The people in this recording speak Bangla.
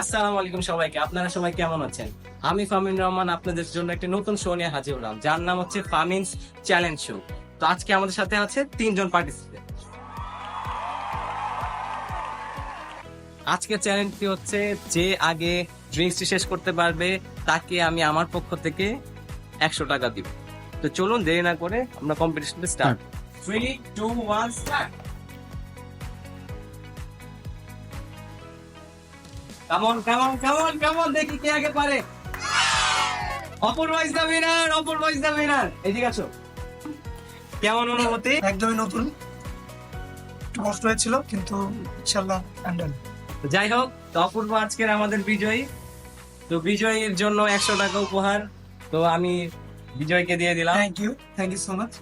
আসসালামু আলাইকুম সবাইকে। আপনারা সবাই কেমন আছেন? আমি ফামিন রহমান আপনাদের জন্য একটা নতুন শো নিয়ে হাজির হলাম যার নাম হচ্ছে ফামিনস চ্যালেঞ্জ শো তো আজকে আমাদের সাথে আছে তিনজন পার্টিসিপেন্ট আজকের চ্যালেঞ্জটি হচ্ছে যে আগে ড্রিঙ্কসটি শেষ করতে পারবে তাকে আমি আমার পক্ষ থেকে একশো টাকা দিব। তো চলুন দেরি না করে আমরা কম্পিটিশনটা start three two one start কেমন কেমন কেমন কেমন? দেখি কে আগে পারে। Apurba is the winner Apurba is the winner এদিকে আসো কেমন অনুভূতি? একদমই নতুন। একটু কষ্ট হয়েছিল কিন্তু ইনশাআল্লাহ হ্যান্ডেল তো যাই হোক তো অপূর্ব আজকের আমাদের বিজয়ী। তো বিজয়ীর জন্য একশো টাকা উপহার। তো আমি বিজয়কে দিয়ে দিলাম। Thank you thank you so much